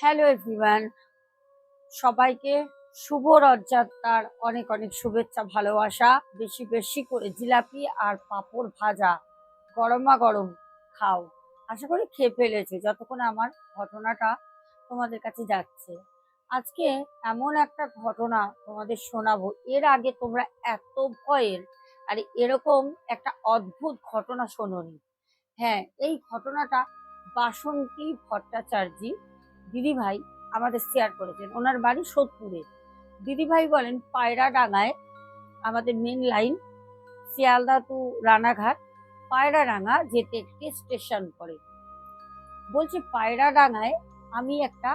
Hello everyone সবাইকে শুভ রথযাত্রার অনেক অনেক শুভেচ্ছা, ভালোবাসা, বেশি বেশি করে জিলাপি আর পাঁপড় ভাজা। গরমা গরম খাও। আশা করি খেয়ে ফেলেছে, যতক্ষণ আমার ঘটনাটা তোমাদের কাছে যাচ্ছে। আজকে এমন একটা ঘটনা তোমাদের শোনাবো। এর আগে তোমরা এত ভয়ের আর এরকম একটা অদ্ভুত ঘটনা শোনোনি। হ্যাঁ এই ঘটনাটা বাসন্তী ভট্টাচার্যী দিদিভাই আমাদের শেয়ার করেছেন। ওনার বাড়ি সোদপুরে। দিদিভাই বলেন, পায়রা ডাঙায় আমাদের main line Sealdah to Ranaghat, Payradanga যেতে একটি স্টেশন পড়ে বলছে, পায়রা ডাঙায় আমি একটা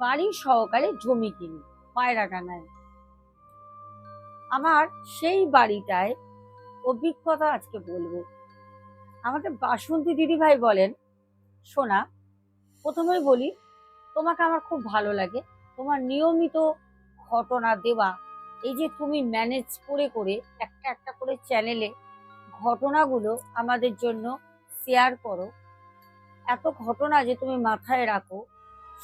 বাড়ি সহকারে জমি কিনি, পায়রা ডাঙায়। আমার সেই বাড়িটায় অভিজ্ঞতা আজকে বলব। আমাদের বাসন্তী দিদিভাই বলেন, শোনা, প্রথমেই বলি তোমাকে আমার খুব ভালো লাগে। তোমার নিয়মিত ঘটনা দেওয়া, এই যে তুমি ম্যানেজ করে করে একটা একটা করে চ্যানেলে ঘটনাগুলো আমাদের জন্য শেয়ার করো, এত ঘটনা যে তুমি মাথায় রাখো,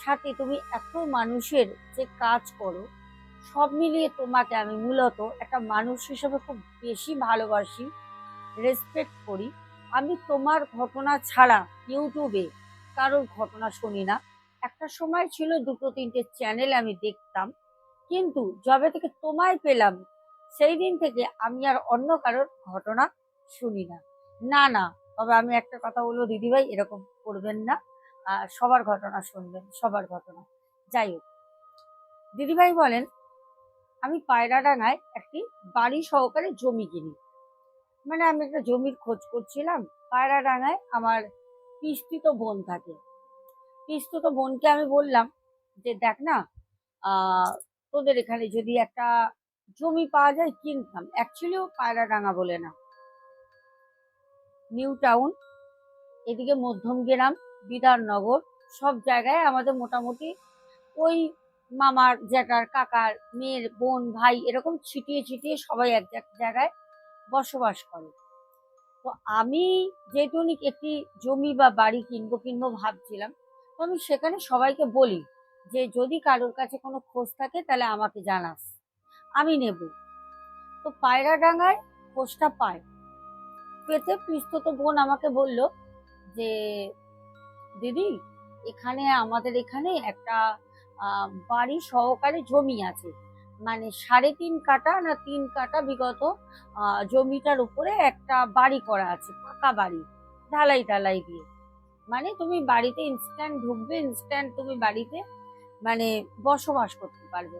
সাথে তুমি এত মানুষের যে কাজ করো, সব মিলিয়ে তোমাকে আমি মূলত একটা মানুষ হিসেবে খুব বেশি ভালোবাসি রেসপেক্ট করি। আমি তোমার ঘটনা ছাড়া ইউটিউবে কারোর ঘটনা শুনি না। একটা সময় ছিল দুটো তিনটে চ্যানেল আমি দেখতাম। কিন্তু যবে থেকে তোমায় পেলাম, সেই দিন থেকে আমি আর অন্য কারোর ঘটনা শুনি না। না না, তবে আমি একটা কথা বলব, দিদিভাই, এরকম করবেন না। সবার ঘটনা শুনবেন, সবার ঘটনা। যাই হোক, দিদিভাই বলেন, আমি পায়রাডাঙ্গায় একটি বাড়ি সহকারে জমি কিনি। মানে আমি একটা জমির খোঁজ করছিলাম পায়রাডাঙ্গায় আমার পিস্তিত বোন থাকে। পিস্তিত বোনকে আমি বললাম যে, দেখ না তোদের এখানে যদি একটা জমি পাওয়া যায় কিনতাম অ্যাকচুয়ালিও পায়রাডাঙ্গা বলে না। নিউ টাউন এদিকে মধ্যম গ্রাম, বিধাননগর, সব জায়গায় আমাদের মোটামুটি ওই মামার, জ্যাঠার, কাকার, মেয়ের, বোন, ভাই এরকম ছিটিয়ে ছিটিয়ে সবাই এক জায়গায় বসবাস করে। তো আমি যেহেতু একটি জমি বা বাড়ি কিনবো কিনবো ভাবছিলাম আমি সেখানে সবাইকে বলি যে, যদি কারোর কাছে কোনো খোঁজ থাকে, তাহলে আমাকে জানাস। আমি নেব। তো পায়রাডাঙ্গায় খোঁজটা পায়। পেতে পিস্তত বোন আমাকে বলল যে, দিদি, এখানে, আমাদের এখানে একটা বাড়ি সহকারে জমি আছে। মানে সাড়ে তিন কাটা না তিন কাটা বিগত জমিটার উপরে একটা বাড়ি করা আছে, পাকা বাড়ি ঢালাই ঢালাই দিয়ে। মানে তুমি বাড়িতে ইনস্ট্যান্ট ঢুকবে ইনস্ট্যান্ট তুমি বাড়িতে মানে বসবাস করতে পারবে।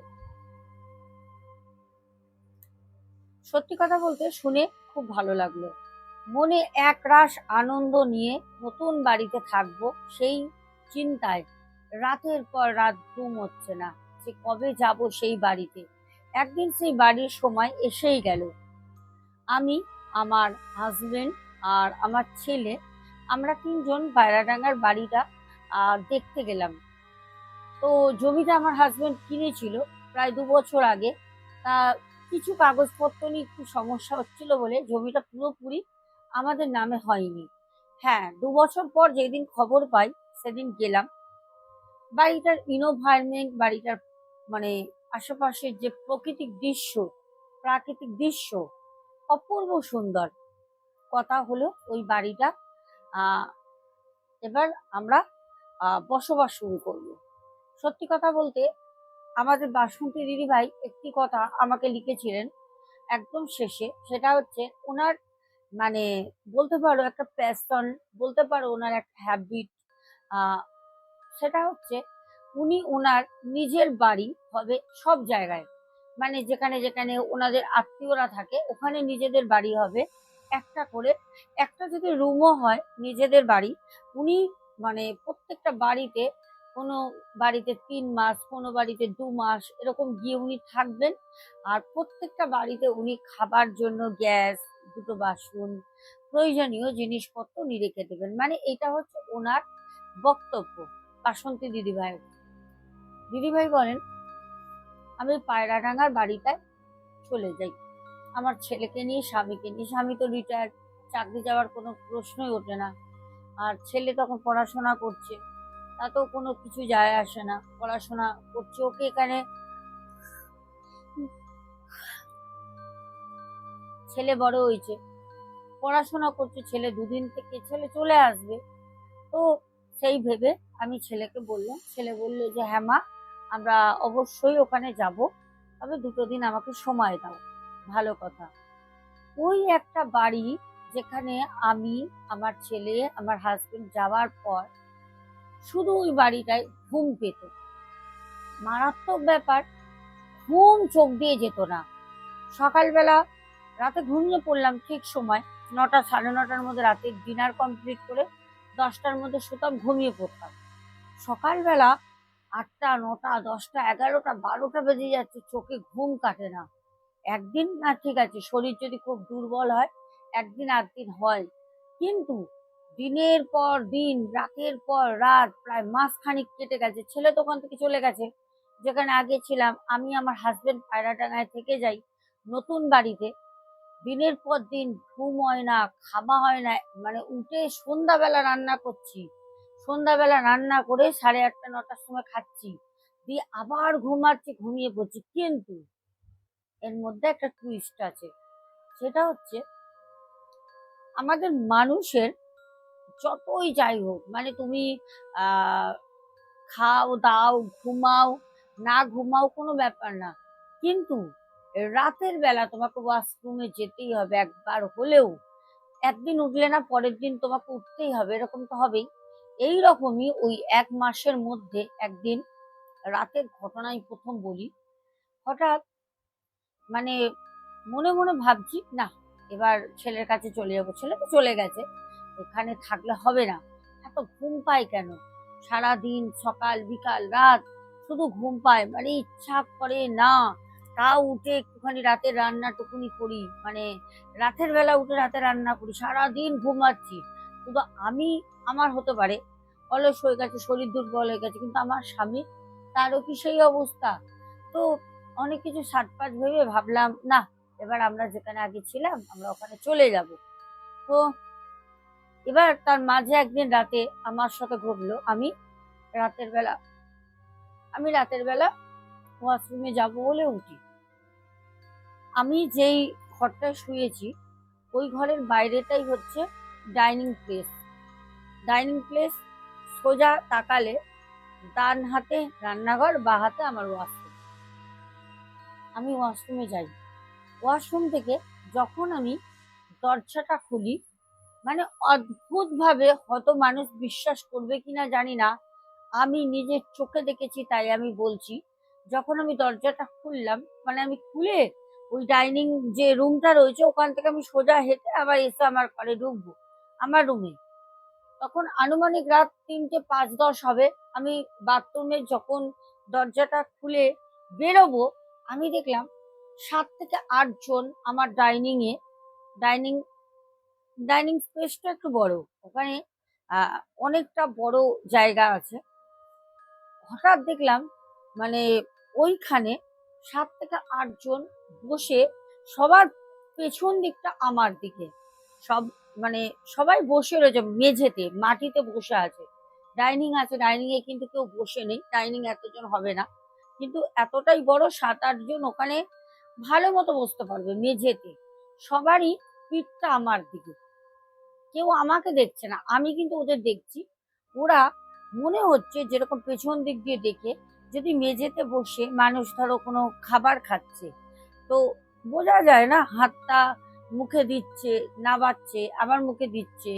সত্যি কথা বলতে শুনে খুব ভালো লাগল। মনে এক রাস আনন্দ নিয়ে নতুন বাড়িতে থাকব সেই চিন্তায় রাতের পর রাত ঘুম হচ্ছে না যে কবে যাব সেই বাড়িতে। একদিন সেই বাড়ির সময় এসেই গেল। আমি, আমার হাজবেন্ড আর আমার ছেলে আমরা তিনজন বাইরাডাঙ্গার বাড়িটা দেখতে গেলাম। তো জমিটা আমার হাজবেন্ড কিনেছিল প্রায় দু বছর আগে। তা কিছু কাগজপত্র নিয়ে একটু সমস্যা হচ্ছিল বলে জমিটা পুরোপুরি আমাদের নামে হয়নি। হ্যাঁ দু বছর পর যেদিন খবর পাই, সেদিন গেলাম। বাড়িটার ইনোভারমেন্ট বাড়িটার মানে আশেপাশের যে প্রাকৃতিক দৃশ্য প্রাকৃতিক দৃশ্য অপূর্ব সুন্দর। কথা হলো ওই বাড়িটা এবার আমরা বসবাস শুরু করব। সত্যি কথা বলতে, আমাদের বাসন্তী দিদিভাই একটি কথা আমাকে লিখেছিলেন একদম শেষে। সেটা হচ্ছে ওনার মানে বলতে পারো একটা প্যাশন বলতে পারো ওনার একটা হ্যাবিট সেটা হচ্ছে উনি ওনার নিজের বাড়ি হবে সব জায়গায়। মানে যেখানে যেখানে ওনাদের আত্মীয়রা থাকে, ওখানে নিজেদের বাড়ি হবে একটা করে, একটা যদি রুমও হয় নিজেদের বাড়ি, উনি মানে প্রত্যেকটা বাড়িতে কোনো বাড়িতে তিন মাস, কোনো বাড়িতে দু মাস এরকম গিয়ে উনি থাকবেন। আর প্রত্যেকটা বাড়িতে উনি খাবার জন্য গ্যাস, দুটো বাসন, প্রয়োজনীয় জিনিসপত্র উনি রেখে দেবেন। মানে এটা হচ্ছে ওনার বক্তব্য। বাসন্তী দিদিভাইয়ের দিদিভাই বলেন, আমি পায়রাডাঙ্গার বাড়িটায় চলে যাই। আমার ছেলেকে নিয়ে, স্বামীকে নিয়ে। স্বামী তো রিটায়ার চাকরি যাওয়ার কোনো প্রশ্নই ওঠে না। আর ছেলে তখন পড়াশোনা করছে, তাতেও কোনো কিছু যায় আসে না। পড়াশোনা করছে, ওকে এখানে ছেলে বড় হয়েছে। পড়াশোনা করছে ছেলে দুদিন থেকে, ছেলে চলে আসবে। তো সেই ভেবে আমি ছেলেকে বললাম, ছেলে বলল যে হ্যাঁ মা, আমরা অবশ্যই ওখানে যাব, তবে দুটো দিন আমাকে সময় দাও। ভালো কথা। ওই একটা বাড়ি যেখানে আমি, আমার ছেলে, আমার হাজবেন্ড যাওয়ার পর শুধু ওই বাড়িটায় ঘুম পেত। মারাত্মক ব্যাপার, ঘুম চোখ দিয়ে যেত না। সকালবেলা রাতে ঘুমিয়ে পড়লাম ঠিক সময়, নটা, সাড়ে নটার মধ্যে রাতে ডিনার কমপ্লিট করে দশটার মধ্যে শুতাম, ঘুমিয়ে পড়তাম। সকালবেলা আটটা, নটা, দশটা, এগারোটা, বারোটা বেজে যাচ্ছে, চোখে ঘুম কাটে না। একদিন না, ঠিক আছে, শরীর যদি খুব দুর্বল হয়, একদিন একদিন হয়। কিন্তু দিনের পর দিন, রাতের পর রাত, প্রায় মাস খানিক কেটে গেছে। ছেলে তো ওখান থেকে চলে গেছে। যেখানে আগে ছিলাম, আমি আমার হাজবেন্ড পায়রাটাঙ্গায় থেকে যাই নতুন বাড়িতে। দিনের পর দিন ঘুম হয় না, খাওয়া হয় না মানে উঠে সন্ধ্যাবেলা রান্না করছি। সন্ধ্যাবেলা রান্না করে সাড়ে আটটা, নটার সময় খাচ্ছি। দিয়ে আবার ঘুমাচ্ছি, ঘুমিয়ে পড়ছি। কিন্তু এর মধ্যে একটা টুইস্ট আছে। সেটা হচ্ছে, আমাদের মানুষের যতই যাই হোক মানে তুমি খাও, দাও, ঘুমাও, না ঘুমাও কোনো ব্যাপার না। কিন্তু রাতের বেলা তোমাকে ওয়াশরুমে যেতেই হবে একবার হলেও, একদিন উঠলে না পরের দিন তোমাকে উঠতেই হবে, এরকম তো হবেই। এই রকমই ওই এক মাসের মধ্যে একদিন রাতের ঘটনাই প্রথম বলি। হঠাৎ মানে মনে মনে ভাবছি, না, এবার ছেলের কাছে চলে যাব। ছেলে তো চলে গেছে, এখানে থাকলে হবে না। এত ঘুম পায় কেন? সারা দিন সকাল, বিকাল, রাত শুধু ঘুম পায় মানে ইচ্ছা করে না। তাও উঠে একটুখানি রাতের রান্নাটুকুনি করি মানে রাতের বেলা উঠে রাতে রান্না করি সারা দিন ঘুমাচ্ছি। শুধু আমি, আমার হতে পারে, অলস হয়ে গেছে, শরীর দুর্বল হয়ে গেছে, কিন্তু আমার স্বামী, তারও কি সেই অবস্থা? তো অনেক কিছু সাটপাট ভেবে ভাবলাম, না, এবার আমরা যেখানে আগে ছিলাম, আমরা ওখানে চলে যাব। তো এবার তার মাঝে একদিন রাতে আমার সাথে ঘটলো, আমি রাতের বেলা, আমি রাতের বেলা ওয়াশরুমে যাব বলে উঠি। আমি যেই ঘরটায় শুয়েছি, ওই ঘরের বাইরেটাই হচ্ছে ডাইনিং প্লেস। ডাইনিং প্লেস সোজা তাকালে ডান হাতে রান্নাঘর, বা হাতে আমার ওয়াশরুম। আমি ওয়াশরুমে যাই। ওয়াশরুম থেকে যখন আমি দরজাটা খুলি মানে অদ্ভুতভাবে হয়তো মানুষ বিশ্বাস করবে কিনা জানি না। আমি নিজের চোখে দেখেছি, তাই আমি বলছি, যখন আমি দরজাটা খুললাম মানে আমি খুলে ওই ডাইনিং যে রুমটা রয়েছে, ওখান থেকে আমি সোজা হেঁটে আবার এসে আমার ঘরে ঢুকবো, আমার রুমে তখন আনুমানিক রাত তিনটে পাঁচ দশ হবে, আমি বাথরুমে যখন দরজাটা খুলে বেরোবো আমি দেখলাম সাত থেকে আট জন আমার ডাইনিং এ ডাইনিং ডাইনিং স্পেসটা একটু বড়। ওখানে অনেকটা বড় জায়গা আছে। হঠাৎ দেখলাম মানে ওইখানে সাত থেকে আট জন বসে সবার পেছন দিকটা আমার দিকে। সব মানে সবাই বসে রয়েছে মেঝেতে, মাটিতে বসে আছে। ডাইনিং আছে ডাইনিং এ কিন্তু কেউ বসে নেই। ডাইনিং এতজন হবে না। কিন্তু এতটাই বড় সাত আটজন ওখানে ভালো মতো বসতে পারবে মেঝেতে। সবারই পিঠটা আমার দিকে। কেউ আমাকে দেখছে না, আমি কিন্তু ওদের দেখছি। ওরা মনে হচ্ছে যেরকম পেছন দিক দিয়ে দেখে যদি মেঝেতে বসে মানুষ ধরো কোনো খাবার খাচ্ছে, তো বোঝা যায় না হাতটা মুখে দিচ্ছে, নাবাচ্ছে, আবার মুখে দিচ্ছে।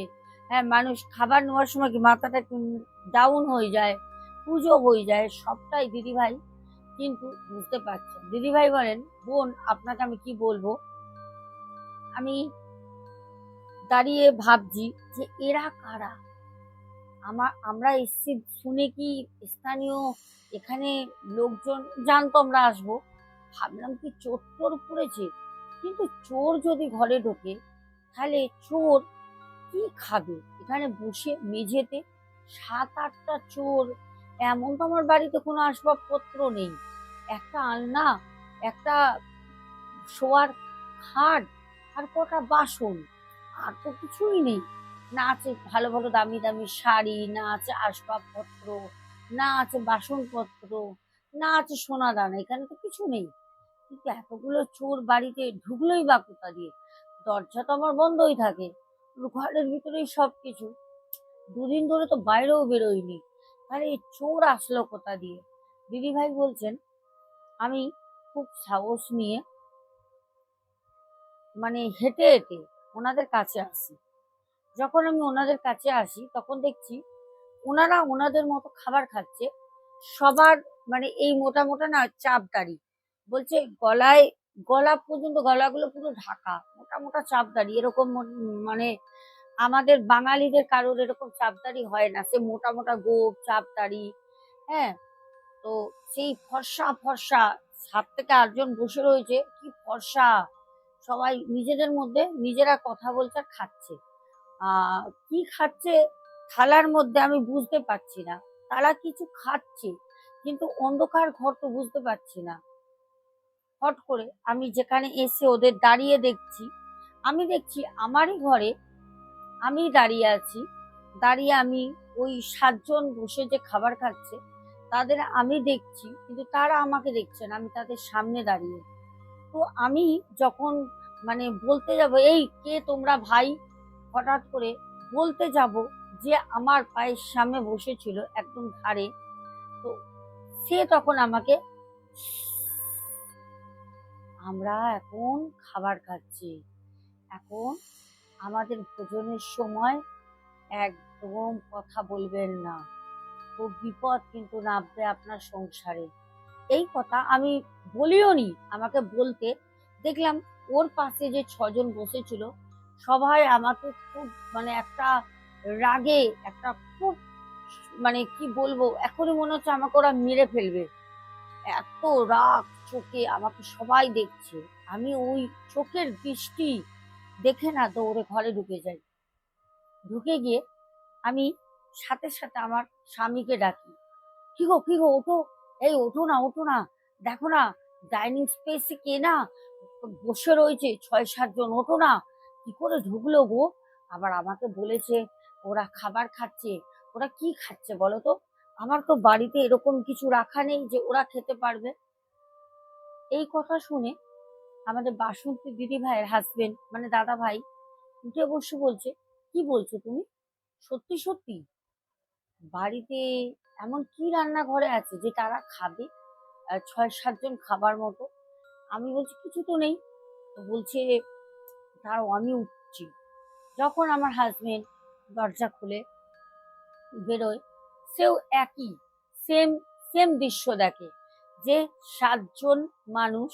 হ্যাঁ মানুষ খাবার নেওয়ার সময় কি মাথাটা একটু ডাউন হয়ে যায়, পুজো হয়ে যায়? সবটাই দিদিভাই কিন্তু বুঝতে পারছেন। দিদিভাই বলেন, বোন, আপনাকে আমি কি বলব? আমি দাঁড়িয়ে ভাবছি যে এরা কারা? আমার আমরা এসছি শুনে কি স্থানীয় এখানে লোকজন জানতো আমরা আসব। ভাবলাম কি চোর টোর পড়েছে? কিন্তু চোর যদি ঘরে ঢোকে, তাহলে চোর কি খাবে? এখানে বসে মেঝেতে সাত আটটা চোর এমন তো আমার বাড়িতে কোনো আসবাবপত্র নেই। একটা আলনা, একটা শোয়ার খাট আর কটা বাসন, আর তো কিছুই নেই। না আছে ভালো ভালো দামি দামি শাড়ি, না আছে আসবাবপত্র, না আছে বাসনপত্র, না আছে সোনা দানা, এখানে তো কিছু নেই। কিন্তু এতগুলো চোর বাড়িতে ঢুকলোই বা কোথা দিয়ে? দরজা তো আমার বন্ধই থাকে, ঘরের ভিতরেই সব কিছু দুদিন ধরে তো বাইরেও বেরোয়নি এই চোর আসলো কোথা দিয়ে? দিদি ভাই বলছেন, আমি খুব সাহস নিয়ে মানে হেঁটে হেঁটে ওনাদের কাছে আসি। যখন আমি ওনাদের কাছে আসি, তখন দেখছি ওনারা ওনাদের মতো খাবার খাচ্ছে, সবার মানে এই মোটা মোটা না চাপদাড়ি। বলছে গলায়, গলা পর্যন্ত গলাগুলো পুরো ঢাকা, মোটা মোটা চাপ চাপদাড়ি, এরকম মানে আমাদের বাঙালিদের কারোর এরকম চাপদারি হয় না। সে মোটা মোটা গোপ, চাপদারি হ্যাঁ? তো সেই ফর্সা ফর্সা সাত থেকে আটজন বসে রয়েছে, কি ফর্সা? সবাই নিজেদের মধ্যে নিজেরা কথা বলছে আর খাচ্ছে। কি খাচ্ছে থালার মধ্যে আমি বুঝতে পারছি না। তারা কিছু খাচ্ছে, কিন্তু অন্ধকার ঘর তো বুঝতে পারছি না। হট করে আমি যেখানে এসে ওদের দাঁড়িয়ে দেখছি, আমি দেখছি আমারই ঘরে আমি দাঁড়িয়ে আছি। দাঁড়িয়ে আমি ওই সাতজন বসে যে খাবার খাচ্ছে, তাদের আমি দেখছি, কিন্তু তারা আমাকে দেখছে না, আমি তাদের সামনে দাঁড়িয়ে। তো আমি যখন মানে বলতে যাব, এই কে তোমরা ভাই? হঠাৎ করে বলতে যাব যে আমার পায়ের সামনে বসেছিল একদম ধারে তো সে তখন আমাকে, আমরা এখন খাবার খাচ্ছি, এখন আমাদের ভোজনের সময় একদম কথা বলবেন না। খুব বিপদ কিন্তু নামবে আপনার সংসারে। এই কথা আমি বলিও নি, আমাকে বলতে। দেখলাম ওর পাশে যে ছজন বসেছিল, সবাই আমাকে খুব মানে একটা রাগে, একটা খুব মানে কি বলব, এখনই মনে হচ্ছে আমাকে ওরা মেরে ফেলবে। এত রাগ, চোখে আমাকে সবাই দেখছে। আমি ওই চোখের দৃষ্টি দেখে না দৌড়ে ঘরে ঢুকে যাই। ঢুকে গিয়ে আমি সাথে সাথে আমার স্বামীকে ডাকি। কি গো কি গো, ওঠো। এই, ওঠো না ওঠো না। দেখো না, ডাইনিং স্পেসে কে না বসে রয়েছে, ছয় সাতজন ওঠো না। কি করে ঢুকলো গো? আবার আমাকে বলেছে, ওরা খাবার খাচ্ছে। ওরা কি খাচ্ছে বলো তো? আমার তো বাড়িতে এরকম কিছু রাখা নেই যে ওরা খেতে পারবে। এই কথা শুনে আমাদের বাসন্তী দিদি ভাইয়ের হাজবেন্ড মানে দাদা ভাই, উঠে বসে বলছে, কি বলছো তুমি? সত্যি সত্যি? বাড়িতে এমন কি রান্নাঘরে আছে যে তারা খাবে? ছয় সাতজন খাবার মতো? আমি বলছি, কিছু তো নেই। বলছে দাঁড়াও আমি উঠছি। যখন আমার হাজবেন্ড দরজা খুলে বেরোয়, সেও একই সেম সেম দৃশ্য দেখে যে সাতজন মানুষ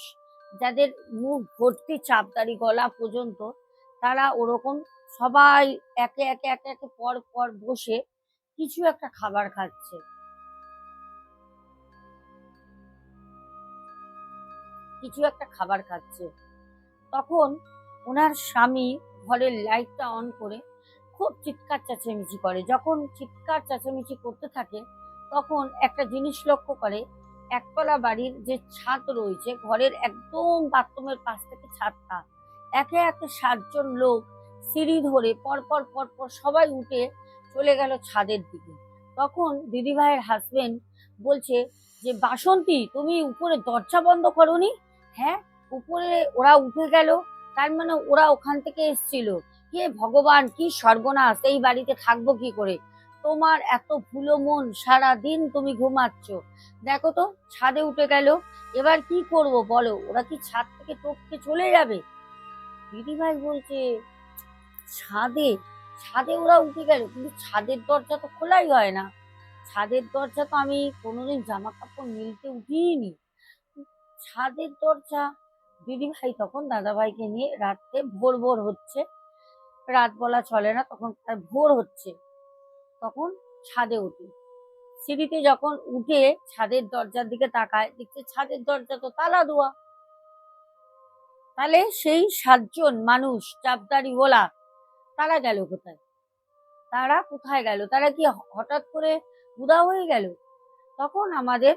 যাদের মুখ ভর্তি চাপদারি গলা পর্যন্ত, তারা ওরকম সবাই একে একে একে একে পর পর বসে কিছু একটা খাবার খাচ্ছে। কিছু একটা খাবার খাচ্ছে। তখন ওনার স্বামী ঘরের লাইটটা অন করে খুব চিৎকার চেঁচামেচি করে। যখন চিৎকার চেঁচামেচি করতে থাকে, তখন একটা জিনিস লক্ষ্য করে একতলা বাড়ির যে ছাদ রয়েছে, ঘরের একদম বাথরুমের পাশ থেকে ছাদটা, একে একে সাতজন লোক সিঁড়ি ধরে পরপর পরপর সবাই উঠে চলে গেল ছাদের দিকে। তখন দিদিভাইয়ের হাজবেন্ড বলছে যে, বাসন্তী, তুমি উপরে দরজা বন্ধ করনি? হ্যাঁ উপরে ওরা উঠে গেল, তার মানে ওরা ওখান থেকে এসছিল। কে ভগবান, কি সর্বনাশ, এই বাড়িতে থাকব কি করে? তোমার এত ভুলো মন সারা দিন তুমি ঘুমাচ্ছ। দেখো তো, ছাদে উঠে গেল। এবার কি করব বলো? ওরা কি ছাদ থেকে টপকে চলে যাবে? দিদিভাই বলছে, ছাদে ছাদে ওরা উঠে গেল, কিন্তু ছাদের দরজা তো খোলাই হয় না। ছাদের দরজা তো আমি কোনোদিন জামা কাপড় মিলতে উঠিনি ছাদের দরজা, দিদিভাই তখন দাদাভাইকে নিয়ে রাত্রে ভোর ভোর হচ্ছে। রাত বলা চলে না, তখন প্রায় ভোর হচ্ছে। তখন ছাদে উঠি। সিঁড়িতে যখন উঠে ছাদের দরজার দিকে তাকায়, দেখছে ছাদের দরজা তো তালা দেওয়া তাহলে সেই সাতজন মানুষ, চাপদারি ওলা, তারা গেল কোথায়? তারা কোথায় গেল? তারা কি হঠাৎ করে উদা হয়ে গেল? তখন আমাদের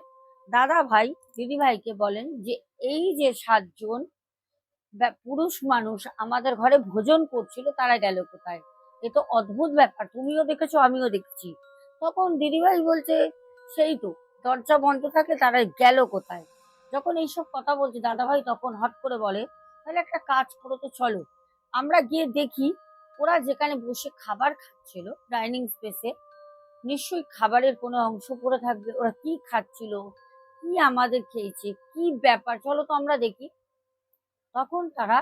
দাদা ভাই, দিদি ভাইকে বলেন যে, এই যে সাতজন পুরুষ মানুষ আমাদের ঘরে ভোজন করছিল, তারা গেল কোথায়? এ তো অদ্ভুত ব্যাপার, তুমিও দেখেছ, আমিও দেখছি। তখন দিদিভাই বলছে, সেই তো, দরজা বন্ধ থাকে তারা গেল কোথায়? যখন এইসব কথা বলছে, দাদাভাই তখন হট করে বলে, তাহলে একটা কাজ করো তো, চলো। আমরা গিয়ে দেখি, ওরা যেখানে বসে খাবার খাচ্ছিল, ডাইনিং স্পেসে, নিশ্চয়ই খাবারের কোনো অংশ পড়ে থাকবে। ওরা কি খাচ্ছিল? কি আমাদের খেয়েছে? কি ব্যাপার? চলো তো আমরা দেখি। তখন তারা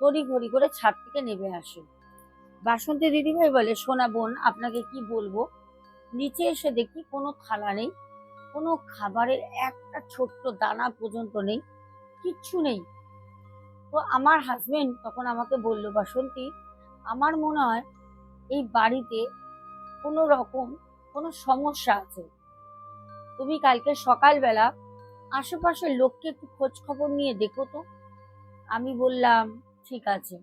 তড়ি ঘড়ি করে ছাদ থেকে নেমে আসে। বাসন্তী দিদিভাই বলে, সোনা বোন, আপনাকে কি বলব? নিচে এসে দেখি কোনো থালা নেই, কোনো খাবারের একটা ছোট্ট দানা পর্যন্ত নেই, কিচ্ছু নেই। তো আমার হাজবেন্ড তখন আমাকে বলল, বাসন্তী, আমার মনে হয় এই বাড়িতে কোনো রকম কোনো সমস্যা আছে। তুমি কালকে সকালবেলা আশেপাশের লোককে একটু খোঁজ খবর নিয়ে দেখো তো। আমি বললাম, ঠিক আছে।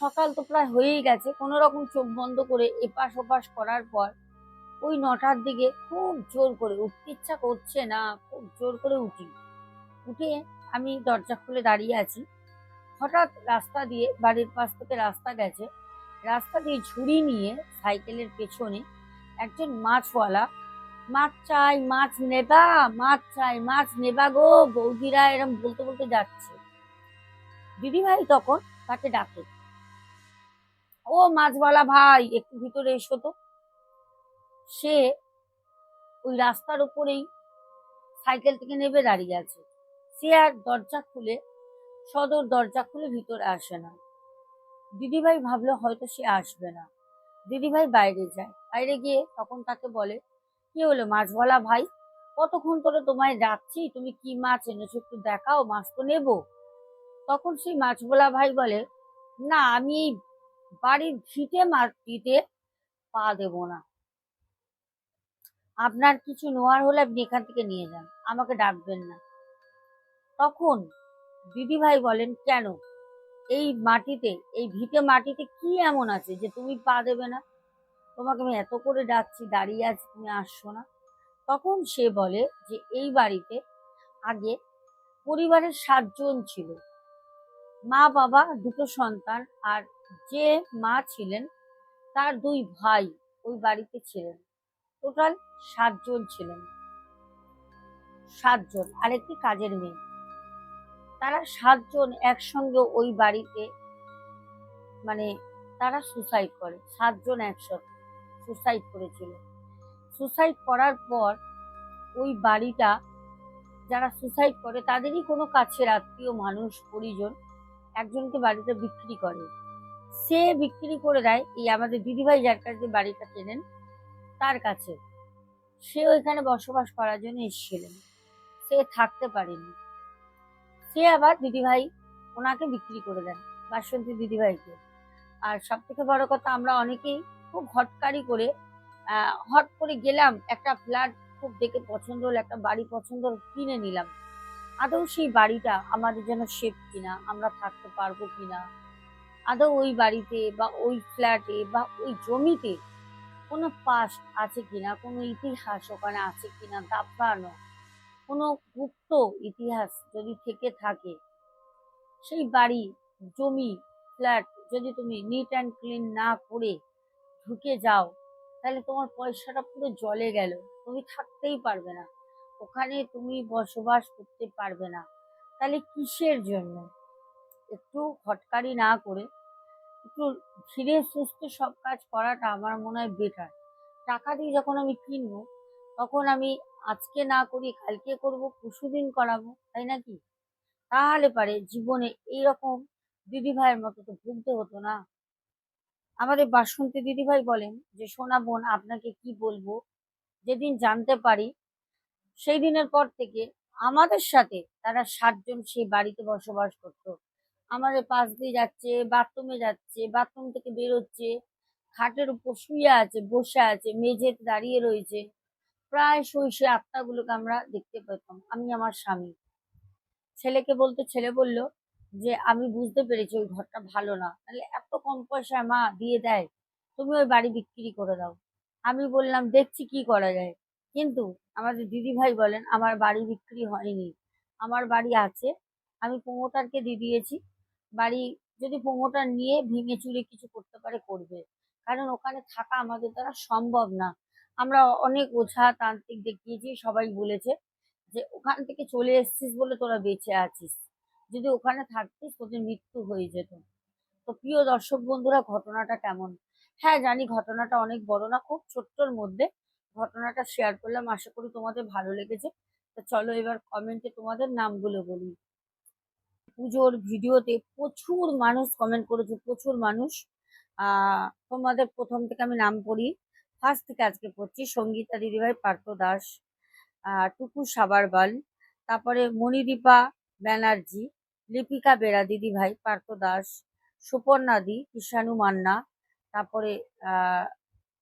সকাল তো প্রায় হয়েই গেছে কোনো রকম চোখ বন্ধ করে এপাশ ওপাশ করার পর ওই নটার দিকে খুব জোর করে, উঠতে ইচ্ছা করছে না, খুব জোর করে উঠি। উঠে আমি দরজা খুলে দাঁড়িয়ে আছি। হঠাৎ রাস্তা দিয়ে, বাড়ির পাশ থেকে রাস্তা গেছে। রাস্তা দিয়ে ঝুড়ি নিয়ে সাইকেলের পেছনে একজন মাছওয়ালা, মাছ চাই, মাছ নেবা, মাছ চাই, মাছ নেবা গো, বৌদিরা এরম বলতে বলতে যাচ্ছে। দিদিভাই তখন তাকে ডাকে ও মাছওয়ালা ভাই, একটু ভিতরে এসো তো। সে ওই রাস্তার উপরেই সাইকেল থেকে নেবে দাঁড়িয়ে আছে। সে আর দরজা খুলে, সদর দরজা খুলে ভিতরে আসে না। দিদিভাই ভাবলো হয়তো সে আসবে না। দিদিভাই বাইরে যায়। বাইরে গিয়ে তখন তাকে বলে, কি হলো মাছওয়ালা ভাই? কতক্ষণ ধরে তোমায় ডাকছি? তুমি কি মাছ এনেছো একটু দেখাও, মাছ তো নেব। তখন সেই মাছওয়ালা ভাই বলে, না, আমি এই বাড়ির ভিটে মাটিতে পা দেবো না। আপনার কিছু নেওয়ার হলে আপনি এখান থেকে নিয়ে যান, আমাকে ডাকবেন না। তখন দিদিভাই বলেন, কেন? এই মাটিতে, এই ভিটে মাটিতে কি এমন আছে যে তুমি পা দেবে না? তোমাকে আমি এত করে ডাকছি, দাঁড়িয়ে আছি, তুমি আসছো না? তখন সে বলে যে, এই বাড়িতে আগে পরিবারের সাতজন ছিল। মা বাবা দুটো সন্তান আর যে মা ছিলেন, তার দুই ভাই ওই বাড়িতে ছিলেন। টোটাল সাতজন ছিলেন। সাতজন আর একটি কাজের মেয়ে। তারা সাতজন একসঙ্গে ওই বাড়িতে মানে তারা সুসাইড করে। সাতজন একসঙ্গে সুসাইড করেছিল। সুসাইড করার পর ওই বাড়িটা যারা সুসাইড করে, তাদেরই কোনো কাছের আত্মীয়, মানুষ, পরিজন একজনকে বাড়িটা বিক্রি করে। সে বিক্রি করে দেয় এই আমাদের দিদিভাই যার কাছে বাড়িটা কেনেন, তার কাছে। সে ওইখানে বসবাস করার জন্য এসেছিলেন। সে থাকতে পারেনি। সে আবার দিদিভাই ওনাকে বিক্রি করে দেন, বাসন্তী দিদিভাইকে। আর সব থেকে বড় কথা, আমরা অনেকেই খুব হটকারি করে হট করে গেলাম, একটা ফ্ল্যাট খুব দেখে পছন্দ হলো, একটা বাড়ি পছন্দ কিনে নিলাম। আদৌ সেই বাড়িটা আমাদের যেন সেফ কিনা, আমরা থাকতে পারব কিনা আদৌ ওই বাড়িতে বা ওই ফ্ল্যাটে বা ওই জমিতে কোনো পাস আছে কিনা, কোনো ইতিহাস ওখানে আছে কিনা দাফানো কোনো গুপ্ত ইতিহাস যদি থেকে থাকে, সেই বাড়ি, জমি ফ্ল্যাট যদি তুমি নিট অ্যান্ড ক্লিন না করে ঢুকে যাও, তাহলে তোমার পয়সাটা পুরো জলে গেল। তুমি থাকতেই পারবে না। ওখানে তুমি বসবাস করতে পারবে না। তাহলে কিসের জন্য? একটু হটকারি না করে একটু ধীরে সুস্থে সব কাজ করাটা আমার মনে হয় বেটার টাকা দিয়ে যখন আমি কিনবো, তখন আমি আজকে না করি, কালকে করব, পরশুদিন করাবো, তাই নাকি তাহলে পারে জীবনে এইরকম দিদিভাইয়ের মতো তো ভুগতে হতো না। আমাদের বাসন্তী দিদিভাই বলেন যে, সোনা বোন, আপনাকে কি বলব? যেদিন জানতে পারি, সেই দিনের পর থেকে আমাদের সাথে তারা সাতজন সেই বাড়িতে বসবাস করতো। আমাদের পাশ দিয়ে যাচ্ছে বাথরুমে যাচ্ছে বাথরুম থেকে বেরোচ্ছে, খাটের উপর শুয়ে আছে, বসে আছে, মেঝেতে দাঁড়িয়ে রয়েছে। প্রায় সই সে আত্মাগুলোকে আমরা দেখতে পেতাম। আমি আমার স্বামী। ছেলেকে বলতে ছেলে বলল যে, আমি বুঝতে পেরেছি ওই ঘরটা ভালো না। তাহলে এত কম পয়সায় মা দিয়ে দেয়। তুমি ওই বাড়ি বিক্রি করে দাও। আমি বললাম, দেখছি কি করা যায়। কিন্তু আমাদের দিদি ভাই বলেন, আমার বাড়ি বিক্রি হয়নি। আমার বাড়ি আছে। আমি প্রমোটারকে দিয়ে দিয়েছি। বাড়ি যদি প্রমোটার নিয়ে ভেঙে চুরে কিছু করতে পারে, করবে। কারণ ওখানে থাকা আমাদের দ্বারা সম্ভব না। আমরা অনেক ওঝা তান্ত্রিক দেখিয়েছি, সবাই বলেছে যে, ওখান থেকে চলে এসেছিস বলে তোরা বেঁচে আছিস। যদি ওখানে থাকতিস, তোদের মৃত্যু হয়ে যেত। তো প্রিয় দর্শক বন্ধুরা, ঘটনাটা কেমন? হ্যাঁ জানি ঘটনাটা অনেক বড় না, খুব ছোট্টর মধ্যে ঘটনাটা শেয়ার করলাম। আশা করি তোমাদের ভালো লেগেছে। তো চলো এবার কমেন্টে তোমাদের নামগুলো বলি। পুজোর ভিডিওতে প্রচুর মানুষ কমেন্ট করেছে, প্রচুর মানুষ। তোমাদের প্রথম থেকে আমি নাম পড়ি। ফার্স্ট থেকে আজকে পড়ছি সঙ্গীতা দিদিভাই, পার্থ দাস টুকু সাবারবাল, তারপরে মণিদীপা ব্যানার্জি, লিপিকা বেরা দিদিভাই, পার্থ দাস, সুপর্ণা দি কিষাণু মান্না, তারপরে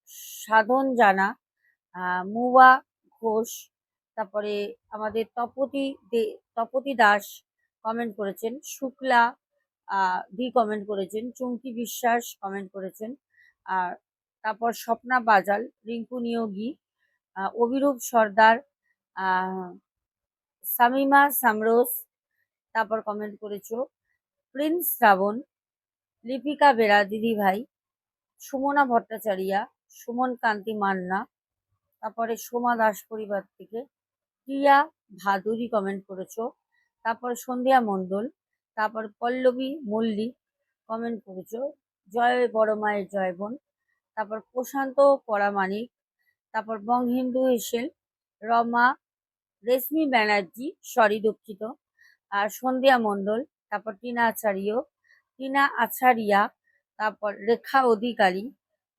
সাধন জানা মুয়া ঘোষ, তারপরে আমাদের তপতি দে- তপতি দাস কমেন্ট করেছেন। শুক্লা ভি কমেন্ট করেছেন। চুমকি বিশ্বাস কমেন্ট করেছেন। আর তারপর স্বপ্না বাজাল, রিঙ্কু নিয়োগী অভিরূপ সর্দার সামিমা সামরোজ তারপর কমেন্ট করেছ। প্রিন্স শ্রাবণ, লিপিকা বেরা, দিদি ভাই, সুমনা ভট্টাচারিয়া, সুমন কান্তি মান্না, তারপরে সোমা দাস পরিবার থেকে, প্রিয়া ভাদুরী কমেন্ট করেছ। তারপর সন্ধ্যা মণ্ডল, তারপর পল্লবী মল্লিক কমেন্ট করেছ, জয় বড় মায়ের জয় বোন, তারপর প্রশান্ত পরামানিক তারপর বং হিন্দু হেসেল রমা, রেশমি ব্যানার্জি সরি দুঃখিত, আর সন্ধ্যা মণ্ডল, তারপর টিনা আচার্য টিনা আচারিয়া, তারপর রেখা অধিকারী,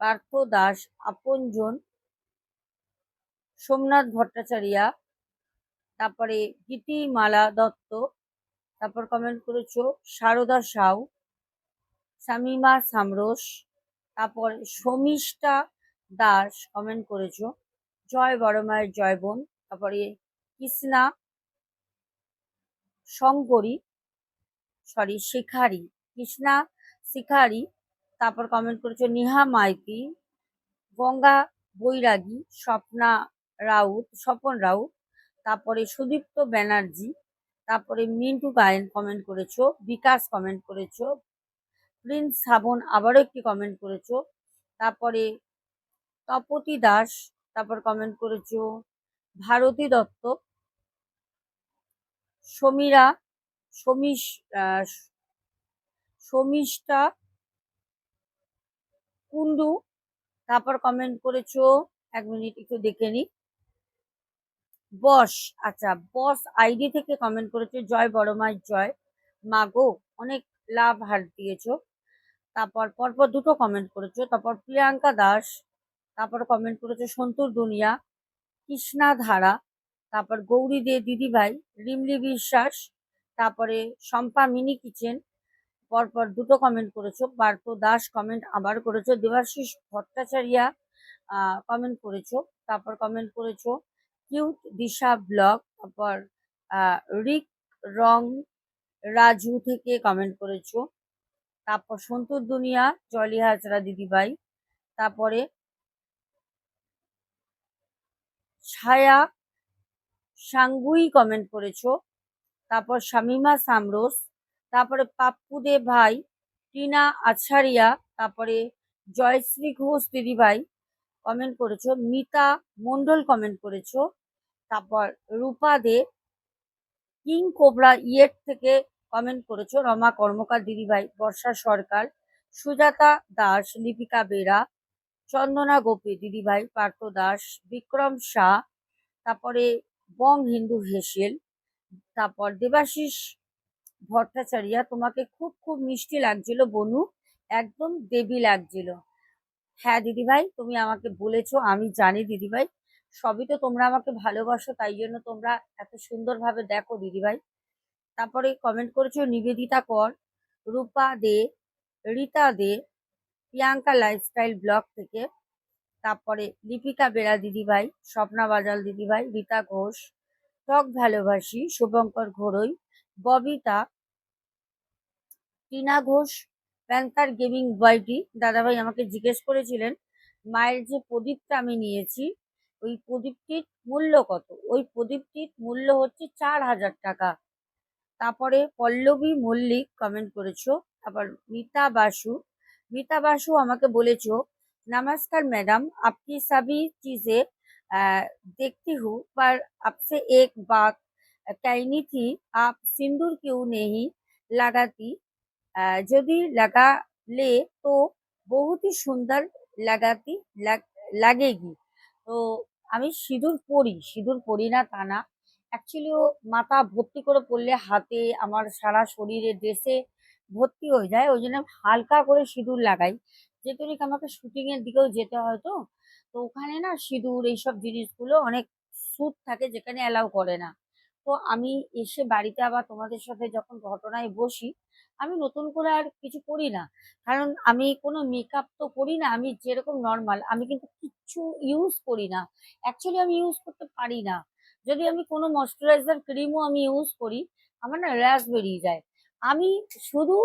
পার্থ দাস, আপনজন, সোমনাথ ভট্টাচারিয়া তারপরে গীতিমালা দত্ত, তারপর কমেন্ট করেছ, সারদা সাউ, সামিমা সামরোস তারপর শমিষ্ঠা দাস কমেন্ট করেছ, জয় বড় মায়ের জয় বোন, তারপরে কৃষ্ণা শঙ্করী সরি শিখারি, কৃষ্ণা শিখারি, তারপর কমেন্ট করেছ নিহা মাইতি, গঙ্গা বৈরাগী, স্বপ্না রাউত, স্বপন রাউত তারপরে সুদীপ্ত ব্যানার্জি, তারপরে মিন্টু গায়েন কমেন্ট করেছ, বিকাশ কমেন্ট করেছ, প্রিন্স শ্রাবণ আবারও একটি কমেন্ট করেছ, তারপরে তপতি দাস তারপর কমেন্ট করেছ, ভারতী দত্ত, সমীরা, সমীশ শমিষ্ঠা কুন্ডু তারপর কমেন্ট করেছ, এক মিনিট একটু দেখে নি বস আচ্ছা বস আইডি থেকে কমেন্ট করেছ, জয় বড় মায়ের জয়। মাগো অনেক লাভ হার দিয়েছ। তারপর পরপর দুটো কমেন্ট করেছ, তারপর প্রিয়াঙ্কা দাস, তারপর কমেন্ট করেছ সন্তুর দুনিয়া, কৃষ্ণা ধারা, তারপর গৌরী দে দিদিভাই রিমলি বিশ্বাস, তারপরে শম্পা মিনি কিচেন, পরপর দুটো কমেন্ট করেছ পার্থ দাস কমেন্ট আবার করেছ, দেবাশিস ভট্টাচারিয়া কমেন্ট করেছ, তারপর কমেন্ট করেছ কিউট দিশা ব্লগ তারপর রিক রং রাজু থেকে কমেন্ট করেছ। তারপর সন্তুর দুনিয়া, জলি হাজরা দিদিভাই, তারপরে ছায়া সাঙ্গুই কমেন্ট করেছ। তারপর শামিমা সামরোস তারপরে পাপ্পু দে ভাই, টিনা আছারিয়া তারপরে জয়শ্রী ঘোষ দিদিভাই কমেন্ট করেছ, মিতা মন্ডল কমেন্ট করেছ, তারপর রূপা দে, কিং কোবরা ইয়েট থেকে কমেন্ট করেছ, রমা কর্মকার দিদিভাই, বর্ষা সরকার, সুজাতা দাস, লিপিকা বেরা, চন্দনা গোপী দিদিভাই, পার্থ দাস, বিক্রম শাহ, তারপরে বং হিন্দু হেসেল তারপর দেবাশিস ভট্টাচারিয়া, তোমাকে খুব খুব মিষ্টি লাগছিল বনু, একদম দেবী লাগছিল। হ্যাঁ দিদিভাই, তুমি আমাকে বলেছ, আমি জানি দিদিভাই। সবই তো তোমরা আমাকে ভালোবাসো, তাই জন্য তোমরা এত সুন্দরভাবে দেখো দিদিভাই। তারপরে কমেন্ট করেছ, নিবেদিতা কর, রূপা দে, রীতা দে, প্রিয়াঙ্কা লাইফস্টাইল ব্লগ থেকে। তারপরে লিপিকা বেরা দিদিভাই, স্বপ্না বাজাল দিদিভাই, রীতা ঘোষ, টক ভালোবাসি, Shubhankar ঘোড়ই Babita, Tina Ghosh panther gaming বয়টি দাদাভাই আমাকে জিজ্ঞেস করেছিলেন মায়ের যে প্রদীপটা আমি নিয়েছি ওই প্রদীপটির মূল্য কত ওই প্রদীপটির মূল্য হচ্ছে চার হাজার টাকা তারপরে পল্লবী মল্লিক কমেন্ট করেছো তারপর মিতা বাসু मीता बासु আমাকে বলেছো नमस्कार मैडम आपकी सभी चीजें अ, देखती हूँ पर आपसे एक बात कहनी थी आप सिंदूर क्यों नहीं लगाती अ, यदि लगा ले तो बहुत ही সুন্দর লাগাতি লাগ- লাগেগি তো আমি সিঁদুর পরি সিঁদুর পরি না তা না অ্যাকচুয়ালি ও মাথা ভর্তি করে পরলে হাতে আমার সারা শরীরে ড্রেসে ভর্তি হয়ে যায় ওই জন্য আমি হালকা করে সিঁদুর লাগাই যেহেতু নাকি আমাকে শুটিং এর দিকেও যেতে হয় তো তো ওখানে না সিঁদুর এইসব জিনিসগুলো অনেক স্যুট থাকে যেখানে অ্যালাউ করে না তো আমি এসে বাড়িতে আবার তোমাদের সাথে যখন ঘটনায় বসি আমি নতুন করে আর কিছু করি না। কারণ আমি কোনো মেকআপ তো করি না, আমি যেরকম নর্মাল আমি কিন্তু কিচ্ছু ইউজ করি না। অ্যাকচুয়ালি আমি ইউজ করতে পারি না। যদি আমি কোনো ময়শ্চারাইজার ক্রিমও আমি ইউজ করি, আমার না র্যাশ বেরিয়ে যায়। আমি শুধু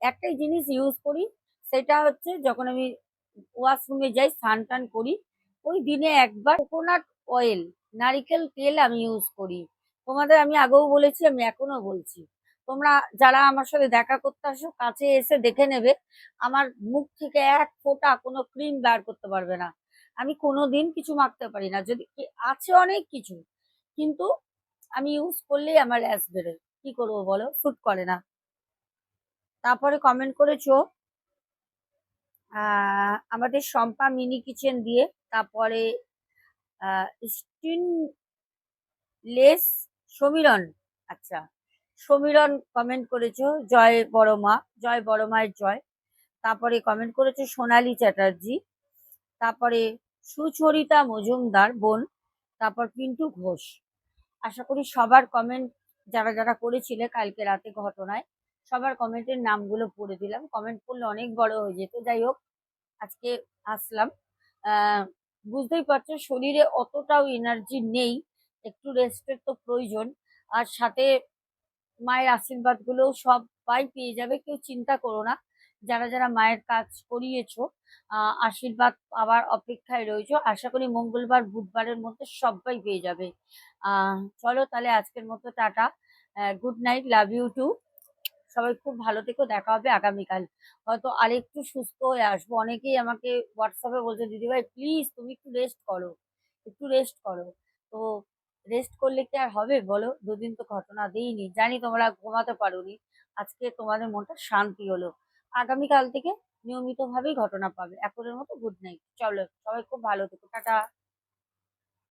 একটাই জিনিস ইউজ করি, সেটা হচ্ছে যখন আমি ওয়াশরুমে যাই, স্নান টান করি, ওই দিনে একবার কোকোনাট অয়েল নারিকেল তেল আমি ইউজ করি। তোমাদের আমি আগেও বলেছি, আমি এখনও বলছি। তোমরা যারা আমার সাথে দেখা করতে আসো, কাছে এসে দেখে নেবে, আমার মুখ থেকে এক ফোঁটা কোনো ক্রিম বার করতে পারবে না। আমি কোনোদিন কিছু মাখতে পারি না। যদি আছে অনেক কিছু, কিন্তু আমি ইউজ করলেই আমার র্যাশ বেরোয়। কি করব বলো? স্যুট করে না। তারপরে কমেন্ট করেছ আমাদের শম্পা মিনি কিচেন দিয়ে, তারপরে স্টিন লেস সমীরণ আচ্ছা। সমীরণ কমেন্ট করেছ, জয় বড় মা, জয় বড় মায়ের জয়। তারপরে কমেন্ট করেছ সোনালী চ্যাটার্জি। তারপরে সুচরিতা মজুমদার বোন, তারপর পিন্টু ঘোষ। আশা করি সবার কমেন্ট যারা যারা করেছিলে কালকে রাতে ঘটনায়, সবার কমেন্টের নামগুলো পড়ে দিলাম। কমেন্ট করলে অনেক বড় হয়ে যেত। যাই হোক, আজকে আসলাম। বুঝতেই পারছ শরীরে অতটাও এনার্জি নেই, একটু রেস্টের তো প্রয়োজন। আর সাথে মায়ের আশীর্বাদগুলো সবাই পেয়ে যাবে, কেউ চিন্তা করো না। যারা যারা মায়ের কাজ করিয়েছো আশীর্বাদ পাওয়ার অপেক্ষায় রয়েছো, আশা করি মঙ্গলবার, বুধবারের মধ্যে সবাই পেয়ে যাবে। চলো তাহলে আজকের মতো tata good night, love you too. সবাই খুব ভালো থেকো, দেখা হবে আগামীকাল। হয়তো আরেকটু সুস্থ হয়ে আসব। অনেকেই আমাকে হোয়াটসঅ্যাপে বলছে, দিদিভাই প্লিজ তুমি একটু রেস্ট করো, একটু রেস্ট করো। তো রেস্ট করলে কি আর হবে বলো? দুদিন তো ঘটনা দিইনি। জানি তোমরা ঘুমাতে পারোনি। আজকে তোমাদের মনটা শান্তি হলো। আগামীকাল থেকে নিয়মিতভাবেই ঘটনা পাবে। এখনের মতো গুড নাইট চলো, সবাই খুব ভালো থেকো। টাটা।